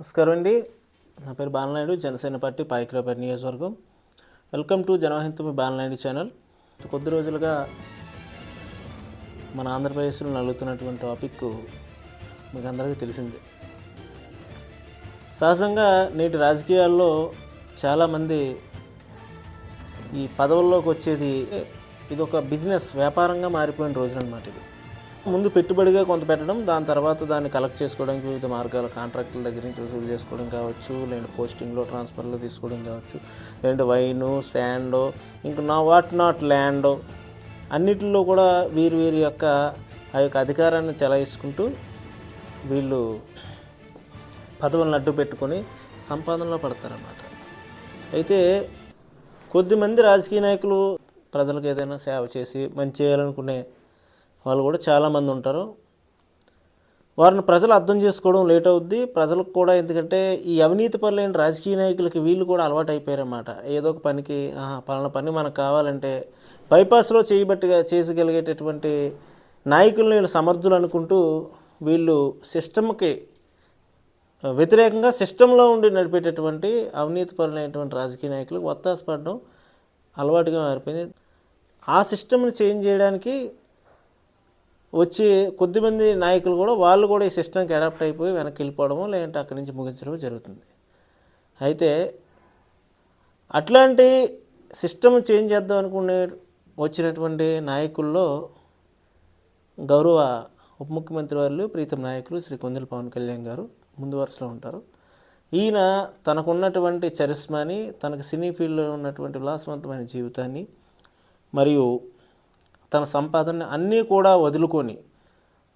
నమస్కారం అండి. నా పేరు బాలనాయుడు జనసేన పార్టీ పాయకరాపేట నియోజకవర్గం. వెల్కమ్ టు జనహింత మీ బాలనాయుడు ఛానల్. కొద్ది రోజులుగా మన ఆంధ్రప్రదేశ్లో నలుగుతున్నటువంటి టాపిక్ మీకు అందరికీ తెలిసిందే. సహజంగా నేటి రాజకీయాల్లో చాలామంది ఈ పదవుల్లోకి వచ్చేది ఇది ఒక బిజినెస్ వ్యాపారంగా మారిపోయిన రోజులు అనమాట ఇది. ముందు పెట్టుబడిగా కొంత పెట్టడం దాని తర్వాత దాన్ని కలెక్ట్ చేసుకోవడానికి వివిధ మార్గాలు కాంట్రాక్టుల దగ్గర నుంచి వసూలు చేసుకోవడం కావచ్చు లేదంటే పోస్టింగ్లో ట్రాన్స్ఫర్లో తీసుకోవడం కావచ్చు లేదంటే వైను శాండో ఇంకా నా వాట్ నాట్ ల్యాండో అన్నిటిలో కూడా వీరు వీరి యొక్క ఆ యొక్క అధికారాన్ని చెలాయించుకుంటూ వీళ్ళు పదవులను అడ్డు పెట్టుకొని సంపాదనలో పడతారన్నమాట. అయితే కొద్దిమంది రాజకీయ నాయకులు ప్రజలకు ఏదైనా సేవ చేసి మంచి చేయాలనుకునే వాళ్ళు కూడా చాలామంది ఉంటారు. వారిని ప్రజలు అర్థం చేసుకోవడం లేట్ అవుద్ది. ప్రజలకు కూడా ఎందుకంటే ఈ అవినీతి పనులైన రాజకీయ నాయకులకి వీళ్ళు కూడా అలవాటు అయిపోయారన్నమాట. ఏదో ఒక పనికి పలానా పని మనకు కావాలంటే బైపాస్లో చేయబట్టిగా చేయగలిగేటటువంటి నాయకులను వీళ్ళు సమర్థులు అనుకుంటూ వీళ్ళు సిస్టమ్కి వ్యతిరేకంగా సిస్టంలో ఉండి నడిపేటటువంటి అవినీతి పరులైనటువంటి రాజకీయ నాయకులకు ఒత్తాసపడడం అలవాటుగా మారిపోయింది. ఆ సిస్టమ్ని చేంజ్ చేయడానికి వచ్చి కొద్దిమంది నాయకులు కూడా వాళ్ళు కూడా ఈ సిస్టమ్కి అడాప్ట్ అయిపోయి వెనక్కి వెళ్ళిపోవడము లేదంటే అక్కడి నుంచి ముగించడమో జరుగుతుంది. అయితే అట్లాంటి సిస్టమ్ చేంజ్ చేద్దాం అనుకునే వచ్చినటువంటి నాయకుల్లో గౌరవ ఉప ముఖ్యమంత్రి వారు ప్రీతం నాయకులు శ్రీ కొందల పవన్ కళ్యాణ్ గారు ముందు వరుసలో ఉంటారు. ఈయన తనకున్నటువంటి చరిస్మాని తనకు సినీ ఫీల్డ్లో ఉన్నటువంటి విలాసవంతమైన జీవితాన్ని మరియు తన సంపాదన అన్నీ కూడా వదులుకొని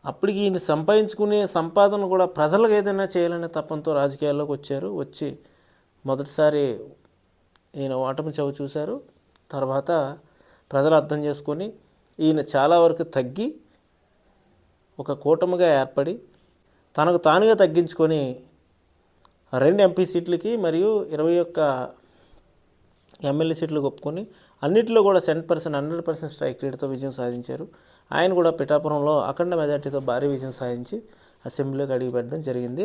అప్పటికి ఈయన సంపాదించుకునే సంపాదన కూడా ప్రజలకు ఏదైనా చేయాలనే తప్పంతో రాజకీయాల్లోకి వచ్చారు. వచ్చి మొదటిసారి ఈయన ఓటమి చవి చూశారు. తర్వాత ప్రజలు అర్థం చేసుకొని ఈయన చాలా వరకు తగ్గి ఒక కూటమిగా ఏర్పడి తనకు తానుగా తగ్గించుకొని రెండు ఎంపీ సీట్లకి మరియు ఇరవై ఒక్క ఎమ్మెల్యే సీట్లు ఒప్పుకొని అన్నింటిలో కూడా cent percent hundred percent strike రేట్తో విజయం సాధించారు. ఆయన కూడా పిఠాపురంలో అఖండ మెజార్టీతో భారీ విజయం సాధించి అసెంబ్లీలోకి అడుగుపెట్టడం జరిగింది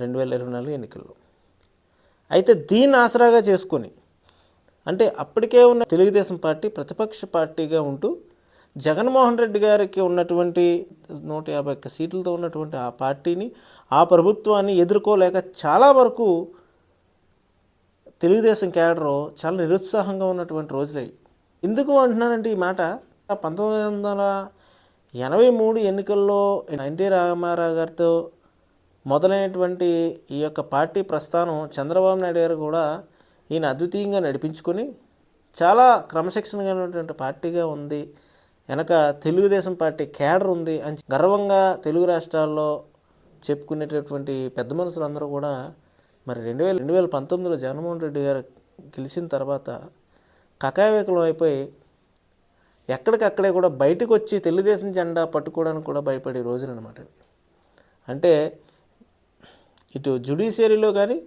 రెండు వేల ఇరవై నాలుగు ఎన్నికల్లో. అయితే దీన్ని ఆసరాగా చేసుకొని అంటే అప్పటికే ఉన్న తెలుగుదేశం పార్టీ ప్రతిపక్ష పార్టీగా ఉంటూ జగన్మోహన్ రెడ్డి గారికి ఉన్నటువంటి నూట యాభై ఒక్క సీట్లతో ఉన్నటువంటి ఆ పార్టీని ఆ ప్రభుత్వాన్ని ఎదుర్కోలేక చాలా వరకు తెలుగుదేశం క్యాడరు చాలా నిరుత్సాహంగా ఉన్నటువంటి రోజులై. ఎందుకు అంటున్నానంటే ఈ మాట? పంతొమ్మిది వందల ఎనభై మూడు ఎన్నికల్లో ఎన్టీ రామారావు గారితో మొదలైనటువంటి ఈ యొక్క పార్టీ ప్రస్థానం చంద్రబాబు నాయుడు గారు కూడా ఈయన అద్వితీయంగా నడిపించుకొని చాలా క్రమశిక్షణగా ఉన్నటువంటి పార్టీగా ఉంది. వెనక తెలుగుదేశం పార్టీ కేడర్ ఉంది అని గర్వంగా తెలుగు రాష్ట్రాల్లో చెప్పుకునేటటువంటి పెద్ద మనుషులందరూ కూడా మరి రెండు వేల రెండు వేల పంతొమ్మిదిలో జగన్మోహన్ రెడ్డి గారు గెలిచిన తర్వాత కకావికలం అయిపోయి ఎక్కడికక్కడే కూడా బయటకు వచ్చి తెలుగుదేశం జెండా పట్టుకోవడానికి కూడా భయపడే రోజులు అనమాట అంటే ఇటు జుడిషియరీలో కానీ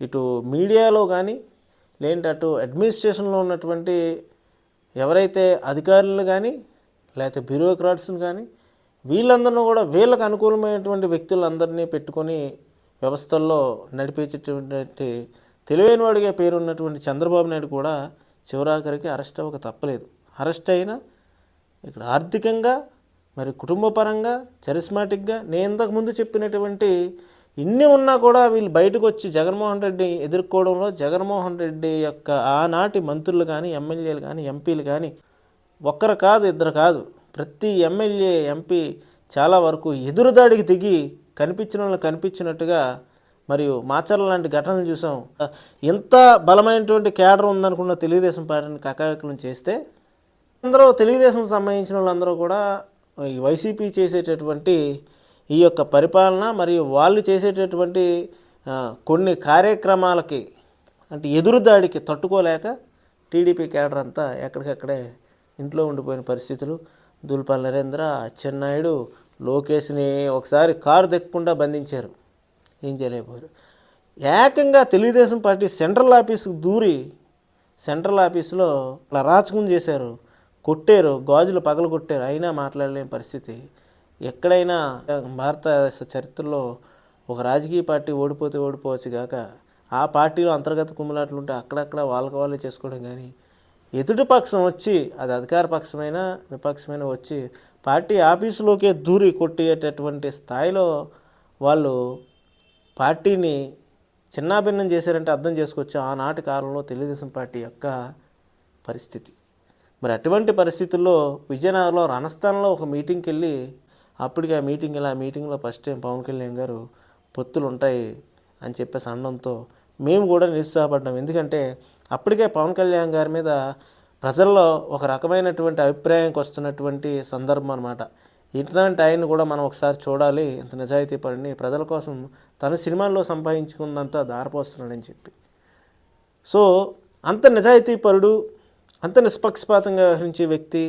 ఇటు మీడియాలో కానీ లేదంటే అటు అడ్మినిస్ట్రేషన్లో ఉన్నటువంటి ఎవరైతే అధికారులు కానీ లేకపోతే బ్యూరోక్రాట్స్ని కానీ వీళ్ళందరినీ కూడా వీళ్ళకు అనుకూలమైనటువంటి వ్యక్తులందరినీ పెట్టుకొని వ్యవస్థల్లో నడిపించేటటువంటి తెలివైన వాడిగా పేరున్నటువంటి చంద్రబాబు నాయుడు కూడా చివరాఖరికి అరెస్ట్ అవ్వక తప్పలేదు. అరెస్ట్ అయినా ఇక్కడ ఆర్థికంగా మరి కుటుంబపరంగా చరిస్మాటిక్గా నేను ఇంతకుముందు చెప్పినటువంటి ఇన్ని ఉన్నా కూడా వీళ్ళు బయటకు వచ్చి జగన్మోహన్ రెడ్డి ఎదుర్కోవడంలో జగన్మోహన్ రెడ్డి యొక్క ఆనాటి మంత్రులు కానీ ఎమ్మెల్యేలు కానీ ఎంపీలు కానీ ఒక్కరు కాదు ఇద్దరు కాదు. ప్రతి ఎమ్మెల్యే ఎంపీ చాలా వరకు ఎదురుదాడికి దిగి కనిపించిన వాళ్ళు కనిపించినట్టుగా మరియు మాచర్ల లాంటి ఘటనలు చూసాం. ఎంత బలమైనటువంటి కేడర్ ఉందనుకున్న తెలుగుదేశం పార్టీని కకావికలం చేస్తే అందరూ తెలుగుదేశం సంబంధించిన వాళ్ళందరూ కూడా ఈ వైసీపీ చేసేటటువంటి ఈ యొక్క పరిపాలన మరియు వాళ్ళు చేసేటటువంటి కొన్ని కార్యక్రమాలకి అంటే ఎదురుదాడికి తట్టుకోలేక టీడీపీ కేడర్ అంతా ఎక్కడికక్కడే ఇంట్లో ఉండిపోయిన పరిస్థితులు. దూల్పాల్ నరేంద్ర అచ్చెన్నాయుడు లోకేష్ని ఒకసారి కారు దెక్కకుండా బంధించారు. ఏం చేయలేకపోయారు. ఏకంగా తెలుగుదేశం పార్టీ సెంట్రల్ ఆఫీస్కి దూరి సెంట్రల్ ఆఫీసులో అలా రాచకం చేశారు. కొట్టారు. గాజులు పగలు కొట్టారు. అయినా మాట్లాడలేని పరిస్థితి. ఎక్కడైనా భారతదేశ చరిత్రలో ఒక రాజకీయ పార్టీ ఓడిపోతే ఓడిపోవచ్చు కాక ఆ పార్టీలో అంతర్గత కుమ్ములాట్లు ఉంటే అక్కడక్కడ వాళ్ళకి వాళ్ళే చేసుకోవడం కానీ ఎదుటి పక్షం వచ్చి అది అధికార పక్షమైనా విపక్షమైనా వచ్చి పార్టీ ఆఫీసులోకే దూరి కొట్టేటటువంటి స్థాయిలో వాళ్ళు పార్టీని చిన్నాభిన్నం చేశారంటే అర్థం చేసుకోవచ్చు. ఆనాటి కాలంలో తెలుగుదేశం పార్టీ యొక్క పరిస్థితి. మరి అటువంటి పరిస్థితుల్లో విజయనగరంలో రణస్థానంలో ఒక మీటింగ్కి వెళ్ళి అప్పటికి ఆ మీటింగ్ ఇలా మీటింగ్లో ఫస్ట్ టైం పవన్ కళ్యాణ్ గారు పొత్తులు ఉంటాయి అని చెప్పేసి అనడంతో మేము కూడా నిరుత్సాహపడ్డాం. ఎందుకంటే అప్పటికే పవన్ కళ్యాణ్ గారి మీద ప్రజల్లో ఒక రకమైనటువంటి అభిప్రాయంకి వస్తున్నటువంటి సందర్భం అనమాట ఇట్లాంటి ఆయన్ని కూడా మనం ఒకసారి చూడాలి. ఇంత నిజాయితీ పడిని ప్రజల కోసం తన సినిమాల్లో సంపాదించుకున్నంత దారపోస్తున్నాడని చెప్పి. సో అంత నిజాయితీపరుడు అంత నిష్పక్షపాతంగా వ్యవహరించే వ్యక్తి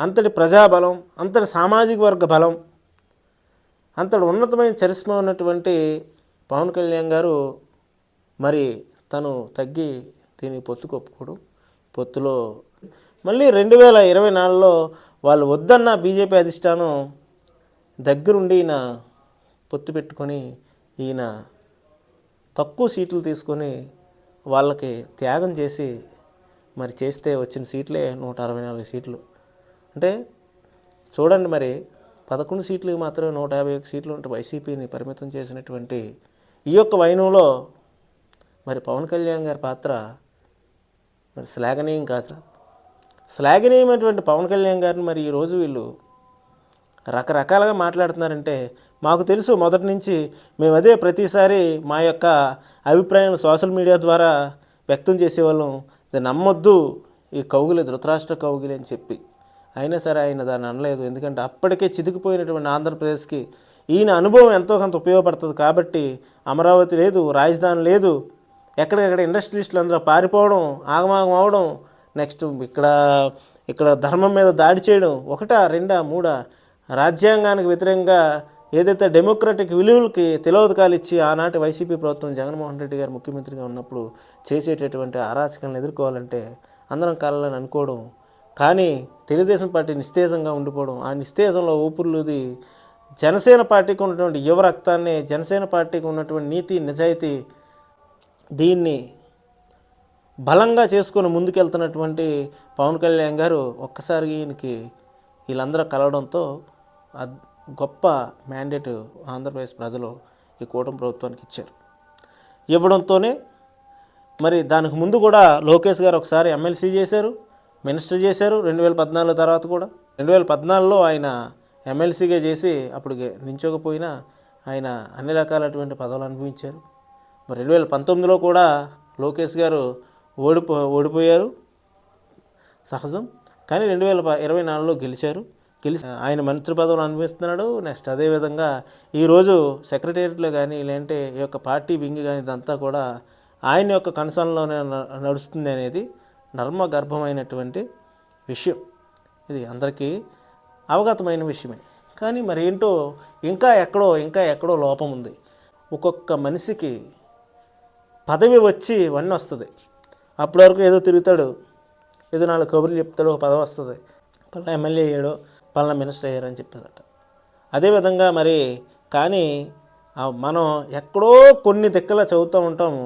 అంతటి ప్రజాబలం అంతటి సామాజిక వర్గ బలం అంతటి ఉన్నతమైన చరిస్మా ఉన్నటువంటి పవన్ కళ్యాణ్ గారు మరి తను తగ్గి దీనికి పొత్తు కొప్పుకోడు. పొత్తులో మళ్ళీ రెండు వేల ఇరవై నాలుగులో వాళ్ళు వద్దన్న బీజేపీ అధిష్టానం దగ్గరుండి ఈయన పొత్తు పెట్టుకొని ఈయన తక్కువ సీట్లు తీసుకొని వాళ్ళకి త్యాగం చేసి మరి చేస్తే వచ్చిన సీట్లే నూట అరవై నాలుగు సీట్లు. అంటే చూడండి మరి పదకొండు సీట్లకు మాత్రమే నూట యాభై ఒక సీట్లు ఉంటే వైసీపీని పరిమితం చేసినటువంటి ఈ యొక్క వైనంలో మరి పవన్ కళ్యాణ్ గారి పాత్ర మరి శ్లాఘనీయం కాదు. శ్లాఘనీయమైనటువంటి పవన్ కళ్యాణ్ గారిని మరి ఈరోజు వీళ్ళు రకరకాలుగా మాట్లాడుతున్నారంటే మాకు తెలుసు మొదటి నుంచి మేము అదే ప్రతిసారి మా యొక్క అభిప్రాయం సోషల్ మీడియా ద్వారా వ్యక్తం చేసేవాళ్ళం. ఇది నమ్మొద్దు ఈ కౌగులే ధృతరాష్ట్ర కౌగులే అని చెప్పి. అయినా సరే ఆయన దాన్ని అనలేదు. ఎందుకంటే అప్పటికే చితికిపోయినటువంటి ఆంధ్రప్రదేశ్కి ఈయన అనుభవం ఎంతో కొంత ఉపయోగపడుతుంది కాబట్టి అమరావతి లేదు రాజధాని లేదు. ఎక్కడికక్కడ ఇండస్ట్రియలిస్టులు అందరూ పారిపోవడం ఆగమాగం అవడం నెక్స్ట్ ఇక్కడ ఇక్కడ ధర్మం మీద దాడి చేయడం ఒకటా రెండా మూడా? రాజ్యాంగానికి వ్యతిరేకంగా ఏదైతే డెమోక్రటిక్ విలువలకి తిలోదకాలు ఇచ్చి ఆనాటి వైసీపీ ప్రభుత్వం జగన్మోహన్ రెడ్డి గారు ముఖ్యమంత్రిగా ఉన్నప్పుడు చేసేటటువంటి అరాచకాలను ఎదుర్కోవాలంటే అందరం కలలని అనుకోవడం. కానీ తెలుగుదేశం పార్టీ నిస్తేజంగా ఉండిపోవడం ఆ నిస్తేజంలో ఊపిరిలుది జనసేన పార్టీకి ఉన్నటువంటి యువ రక్తాన్ని జనసేన పార్టీకి ఉన్నటువంటి నీతి నిజాయితీ దీన్ని బలంగా చేసుకొని ముందుకెళ్తున్నటువంటి పవన్ కళ్యాణ్ గారు ఒక్కసారి ఈయనకి వీళ్ళందరూ కలవడంతో గొప్ప మ్యాండేట్ ఆంధ్రప్రదేశ్ ప్రజలు ఈ కూటమి ప్రభుత్వానికి ఇచ్చారు. ఇవ్వడంతోనే మరి దానికి ముందు కూడా లోకేష్ గారు ఒకసారి ఎమ్మెల్సీ చేశారు మినిస్టర్ చేశారు రెండు వేల పద్నాలుగు తర్వాత కూడా. రెండు వేల పద్నాలుగులో ఆయన ఎమ్మెల్సీగా చేసి అప్పుడు గె- నించోకపోయినా ఆయన అన్ని రకాలటువంటి పదవులు అనుభవించారు. మరి రెండు వేల పంతొమ్మిదిలో కూడా లోకేష్ గారు ఓడిపో ఓడిపోయారు. సహజం. కానీ రెండు వేల ఇరవై నాలుగులో గెలిచారు. గెలిచి ఆయన మంత్రి పదవులు అనుభవిస్తున్నాడు. నెక్స్ట్ అదేవిధంగా ఈరోజు సెక్రటేరియట్లో కానీ లేదంటే ఈ యొక్క పార్టీ వింగ్ కానీ ఇదంతా కూడా ఆయన యొక్క కన్సర్న్లోనే న- నడుస్తుంది అనేది నర్మ గర్భమైనటువంటి విషయం. ఇది అందరికీ అవగతమైన విషయమే. కానీ మరి ఏంటో ఇంకా ఎక్కడో ఇంకా ఎక్కడో లోపం ఉంది. ఒక్కొక్క మనిషికి పదవి వచ్చి ఇవన్నీ వస్తుంది అప్పటి వరకు ఏదో తిరుగుతాడు. ఏదో నాలుగు కబుర్లు చెప్తాడు ఒక పదవి వస్తుంది. పలానా ఎమ్మెల్యే అయ్యాడు పలానా మినిస్టర్ అయ్యారు అని చెప్పేసట. అదేవిధంగా మరి కానీ మనం ఎక్కడో కొన్ని దిక్కలా చదువుతూ ఉంటాము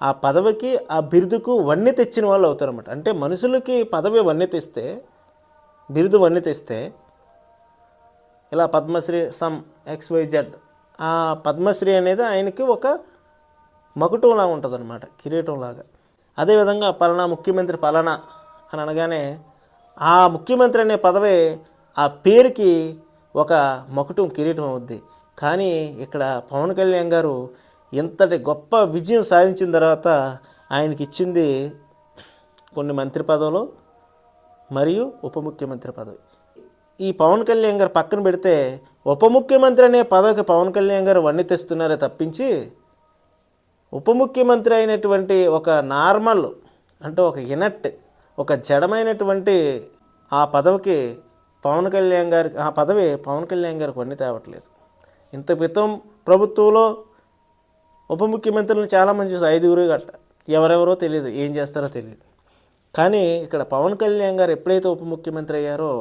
ఆ పదవికి ఆ బిరుదుకు వన్నీ తెచ్చిన వాళ్ళు అవుతారన్నమాట. అంటే మనుషులకి పదవి వన్నీ తెస్తే బిరుదు వన్నీ తెస్తే ఇలా పద్మశ్రీ సమ్ ఎక్స్వైజెడ్ ఆ పద్మశ్రీ అనేది ఆయనకి ఒక మకుటంలా ఉంటుందన్నమాట కిరీటంలాగా. అదేవిధంగా పలానా ముఖ్యమంత్రి పలానా అని అనగానే ఆ ముఖ్యమంత్రి అనే పదవి ఆ పేరుకి ఒక మకుటం కిరీటం అవుద్ది. కానీ ఇక్కడ పవన్ కళ్యాణ్ గారు ఇంతటి గొప్ప విజయం సాధించిన తర్వాత ఆయనకి ఇచ్చింది కొన్ని మంత్రి పదవులు మరియు ఉప ముఖ్యమంత్రి పదవి. ఈ పవన్ కళ్యాణ్ గారు పక్కన పెడితే ఉప ముఖ్యమంత్రి అనే పదవికి పవన్ కళ్యాణ్ గారు వన్నె తెస్తున్నారే తప్పించి ఉప ముఖ్యమంత్రి అయినటువంటి ఒక నార్మల్ అంటే ఒక ఇనట్ ఒక జడమైనటువంటి ఆ పదవికి పవన్ కళ్యాణ్ గారికి ఆ పదవి పవన్ కళ్యాణ్ గారికి వన్నీ తేవట్లేదు. ఇంత క్రితం ప్రభుత్వంలో ఉప ముఖ్యమంత్రులను చాలామంది చూసి ఐదుగురు గట్ట ఎవరెవరో తెలియదు ఏం చేస్తారో తెలియదు. కానీ ఇక్కడ పవన్ కళ్యాణ్ గారు ఎప్పుడైతే ఉప ముఖ్యమంత్రి అయ్యారో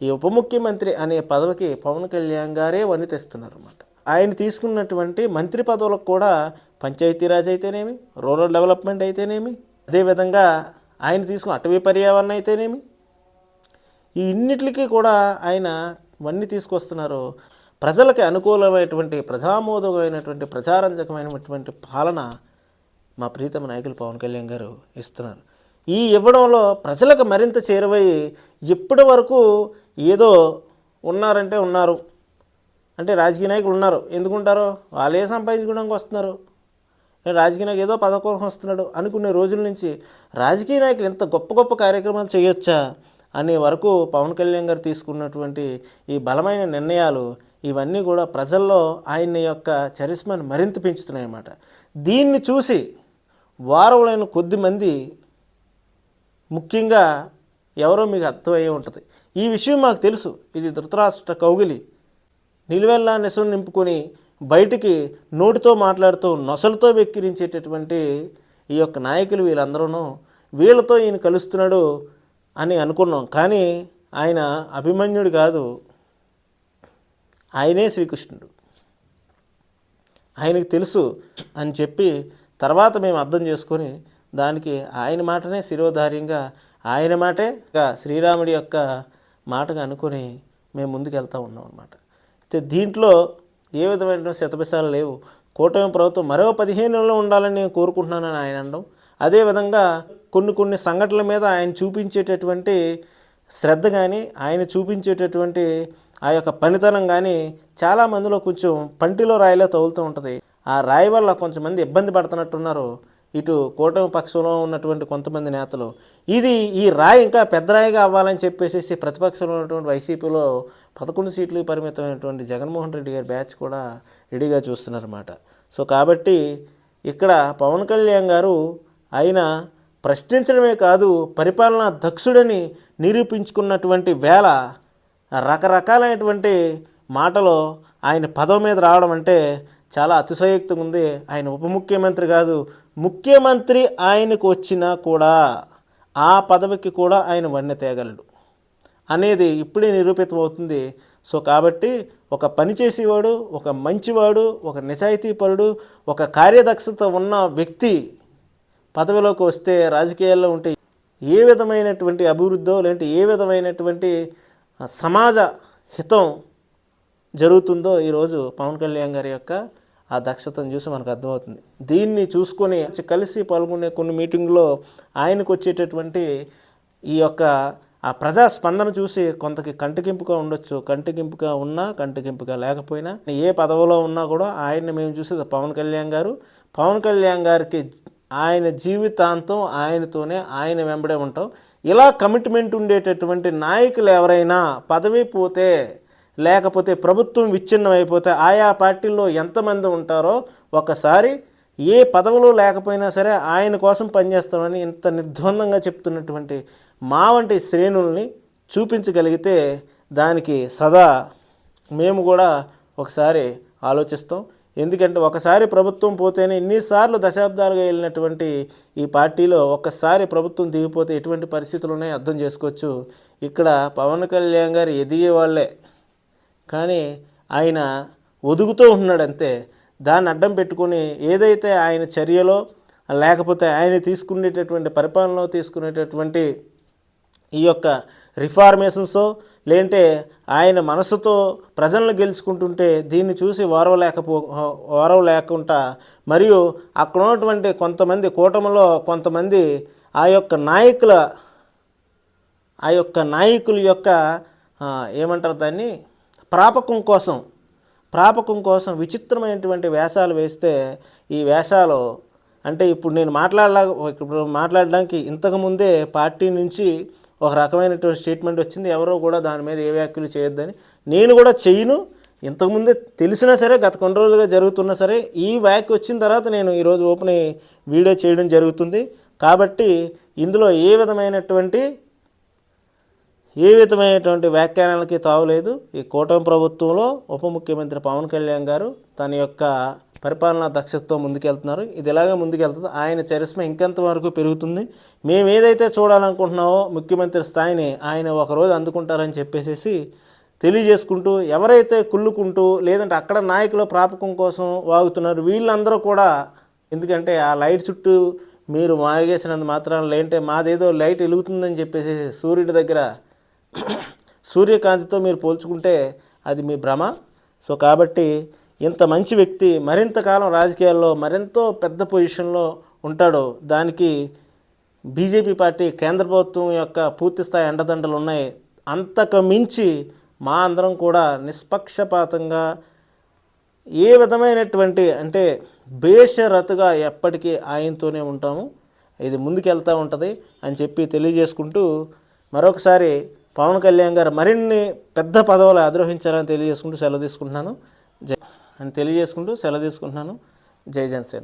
ఈ ఉప ముఖ్యమంత్రి అనే పదవికి పవన్ కళ్యాణ్ గారే వన్నీ తెస్తున్నారు అన్నమాట ఆయన తీసుకున్నటువంటి మంత్రి పదవులకు కూడా పంచాయతీరాజ్ అయితేనేమి రూరల్ డెవలప్మెంట్ అయితేనేమి అదేవిధంగా ఆయన తీసుకున్న అటవీ పర్యావరణ అయితేనేమి. ఈ ఇన్నిటికీ కూడా ఆయన ఇవన్నీ తీసుకొస్తున్నారు. ప్రజలకి అనుకూలమైనటువంటి ప్రజామోదమైనటువంటి ప్రజారంజకమైనటువంటి పాలన మా ప్రీతమ నాయకులు పవన్ కళ్యాణ్ గారు ఇస్తున్నారు. ఈ ఇవ్వడంలో ప్రజలకు మరింత చేరువై ఇప్పటి వరకు ఏదో ఉన్నారంటే ఉన్నారు. అంటే రాజకీయ నాయకులు ఉన్నారు. ఎందుకుంటారో? వాళ్ళే సంపాదించుకోవడానికి వస్తున్నారు. నేను రాజకీయ నాయకులు ఏదో పదవి వస్తున్నాడు అనుకునే రోజుల నుంచి రాజకీయ నాయకులు ఇంత గొప్ప గొప్ప కార్యక్రమాలు చేయొచ్చా అనే వరకు పవన్ కళ్యాణ్ గారు తీసుకున్నటువంటి ఈ బలమైన నిర్ణయాలు ఇవన్నీ కూడా ప్రజల్లో ఆయన యొక్క చరిస్మాను మరింత పెంచుతున్నాయి అన్నమాట. దీన్ని చూసి వారవులైన కొద్ది మంది ముఖ్యంగా ఎవరో మీకు అర్థమయ్యే ఉంటుంది. ఈ విషయం మాకు తెలుసు. ఇది ధృతరాష్ట్ర కౌగిలి. నిలువెల్లా నెసలు నింపుకొని బయటికి నోటితో మాట్లాడుతూ నొసలతో వెక్కిరించేటటువంటి ఈ యొక్క నాయకులు వీళ్ళందరూ వీళ్ళతో ఈయన కలుస్తున్నాడు అని అనుకున్నాం. కానీ ఆయన అభిమన్యుడు కాదు. ఆయనే శ్రీకృష్ణుడు. ఆయనకు తెలుసు అని చెప్పి తర్వాత మేము అర్థం చేసుకొని దానికి ఆయన మాటనే శిరోధార్యంగా ఆయన మాటే శ్రీరాముడి యొక్క మాటగా అనుకొని మేము ముందుకు వెళ్తూ ఉన్నాం అన్నమాట. అయితే దీంట్లో ఏ విధమైన శతపిసాలు లేవు. కూటమి ప్రభుత్వం మరో పదిహేను నెలలు ఉండాలని నేను కోరుకుంటున్నానని ఆయన అనడం. అదేవిధంగా కొన్ని కొన్ని సంఘటనల మీద ఆయన చూపించేటటువంటి శ్రద్ధ కానీ ఆయన చూపించేటటువంటి ఆ యొక్క పనితనం కానీ చాలా మందిలో కొంచెం పంటిలో రాయిలో తగులుతూ ఉంటుంది. ఆ రాయి వల్ల కొంతమంది ఇబ్బంది పడుతున్నట్టున్నారు ఇటు కూటమి పక్షంలో ఉన్నటువంటి కొంతమంది నేతలు. ఇది ఈ రాయి ఇంకా పెద్ద రాయిగా అవ్వాలని చెప్పేసి ప్రతిపక్షంలో ఉన్నటువంటి వైసీపీలో పదకొండు సీట్లు పరిమితమైనటువంటి జగన్మోహన్ రెడ్డి గారి బ్యాచ్ కూడా రెడీగా చూస్తున్నారన్నమాట. సో కాబట్టి ఇక్కడ పవన్ కళ్యాణ్ గారు ఆయన ప్రశ్నించడమే కాదు పరిపాలనా దక్షుడని నిరూపించుకున్నటువంటి వేళ రకరకాలైనటువంటి మాటలో ఆయన పదవి మీద రావడం అంటే చాలా అతిశయోక్తంగా ఉంది. ఆయన ఉప ముఖ్యమంత్రి కాదు ముఖ్యమంత్రి ఆయనకు వచ్చినా కూడా ఆ పదవికి కూడా ఆయన వన్నె తేగలడు. అనేది ఇప్పుడే నిరూపితమవుతుంది. సో కాబట్టి ఒక పని చేసేవాడు ఒక మంచివాడు ఒక నిజాయితీపరుడు ఒక కార్యదక్షత ఉన్న వ్యక్తి పదవిలోకి వస్తే రాజకీయాల్లో ఉంటే ఏ విధమైనటువంటి అభివృద్ధో లేదంటే ఏ విధమైనటువంటి సమాజ హితం జరుగుతుందో ఈరోజు పవన్ కళ్యాణ్ గారి యొక్క ఆ దక్షతను చూసి మనకు అర్థమవుతుంది. దీన్ని చూసుకొని కలిసి పాల్గొనే కొన్ని మీటింగ్లో ఆయనకు వచ్చేటటువంటి ఈ యొక్క ఆ ప్రజా స్పందన చూసి కొంతకి కంటికింపుగా ఉండొచ్చు కంటికింపుగా ఉన్నా కంటికింపుగా లేకపోయినా ఏ పదవిలో ఉన్నా కూడా ఆయన్ని మేము చూసేది పవన్ కళ్యాణ్ గారు. పవన్ కళ్యాణ్ గారికి ఆయన జీవితాంతం ఆయనతోనే ఆయన వెంబడే ఉంటాం. ఇలా కమిట్మెంట్ ఉండేటటువంటి నాయకులు ఎవరైనా పదవి పోతే లేకపోతే ప్రభుత్వం విచ్ఛిన్నం అయిపోతే ఆయా పార్టీల్లో ఎంతమంది ఉంటారో ఒకసారి ఏ పదవులు లేకపోయినా సరే ఆయన కోసం పనిచేస్తామని ఇంత నిర్ద్వందంగా చెప్తున్నటువంటి మా వంటి శ్రేణుల్ని చూపించగలిగితే దానికి సదా మేము కూడా ఒకసారి ఆలోచిస్తాం. ఎందుకంటే ఒకసారి ప్రభుత్వం పోతేనే ఇన్నిసార్లు దశాబ్దాలుగా వెళ్ళినటువంటి ఈ పార్టీలో ఒక్కసారి ప్రభుత్వం దిగిపోతే ఎటువంటి పరిస్థితులు ఉన్నాయో అర్థం చేసుకోవచ్చు. ఇక్కడ పవన్ కళ్యాణ్ గారు ఎదిగే వాళ్ళే. కానీ ఆయన ఒదుగుతూ ఉన్నాడంతే. దాన్ని అడ్డం పెట్టుకొని ఏదైతే ఆయన చర్యలో లేకపోతే ఆయన తీసుకునేటటువంటి పరిపాలనలో తీసుకునేటటువంటి ఈ యొక్క రిఫార్మేషన్సో లేదంటే ఆయన మనసుతో ప్రజలను గెలుచుకుంటుంటే దీన్ని చూసి ఓరవలేకపో ఓరవ లేకుండా మరియు అక్కడ ఉన్నటువంటి కొంతమంది కూటమిలో కొంతమంది ఆ యొక్క నాయకుల ఆ యొక్క నాయకుల యొక్క ఏమంటారు దాన్ని? ప్రాపకం కోసం ప్రాపకం కోసం విచిత్రమైనటువంటి వేషాలు వేస్తే ఈ వేషాలు అంటే ఇప్పుడు నేను మాట్లాడలా ఇప్పుడు మాట్లాడడానికి ఇంతకుముందే పార్టీ నుంచి ఒక రకమైనటువంటి స్టేట్మెంట్ వచ్చింది. ఎవరో కూడా దాని మీద ఏ వ్యాఖ్యలు చేయొద్దని. నేను కూడా చేయను. ఇంతకుముందే తెలిసినా సరే గత కొన్ని రోజులుగా జరుగుతున్నా సరే ఈ వ్యాఖ్య వచ్చిన తర్వాత నేను ఈరోజు ఓపెన్ వీడియో చేయడం జరుగుతుంది. కాబట్టి ఇందులో ఏ విధమైనటువంటి ఏ విధమైనటువంటి వ్యాఖ్యానాలకి తావులేదు ఈ కూటమి ప్రభుత్వంలో ఉప ముఖ్యమంత్రి పవన్ కళ్యాణ్ గారు తన యొక్క పరిపాలనా దక్షతతో ముందుకెళ్తున్నారు. ఇది ఎలాగే ముందుకెళ్తుంది. ఆయన చరిస్మ ఇంకెంత వరకు పెరుగుతుంది? మేము ఏదైతే చూడాలనుకుంటున్నామో ముఖ్యమంత్రి స్థాయిని ఆయన ఒకరోజు అందుకుంటారని చెప్పేసి తెలియజేసుకుంటూ ఎవరైతే కుళ్ళుకుంటూ లేదంటే అక్కడ నాయకుల ప్రాపకం కోసం వాగుతున్నారు వీళ్ళందరూ కూడా ఎందుకంటే ఆ లైట్ చుట్టూ మీరు మాగేసినంత మాత్రం లేంటే మాదేదో లైట్ వెలుగుతుందని చెప్పేసి సూర్యుడి దగ్గర సూర్యకాంతితో మీరు పోల్చుకుంటే అది మీ భ్రమ. సో కాబట్టి ఇంత మంచి వ్యక్తి మరింత కాలం రాజకీయాల్లో మరెంతో పెద్ద పొజిషన్లో ఉంటాడో దానికి బీజేపీ పార్టీ కేంద్ర ప్రభుత్వం యొక్క పూర్తిస్థాయి ఎండదండలు అండదండలు ఉన్నాయి. అంతకు మించి మా అందరం కూడా నిష్పక్షపాతంగా ఏ విధమైనటువంటి అంటే బేషరతుగా ఎప్పటికీ ఆయనతోనే ఉంటాము. ఇది ముందుకెళ్తూ ఉంటుంది అని చెప్పి తెలియజేసుకుంటూ మరొకసారి పవన్ కళ్యాణ్ గారు మరిన్ని పెద్ద పదవులు అధిరోహించాలని తెలియజేసుకుంటూ సెలవు తీసుకుంటున్నాను. జై అని తెలియజేసుకుంటూ సెలవు తీసుకుంటున్నాను. జై జనసేన.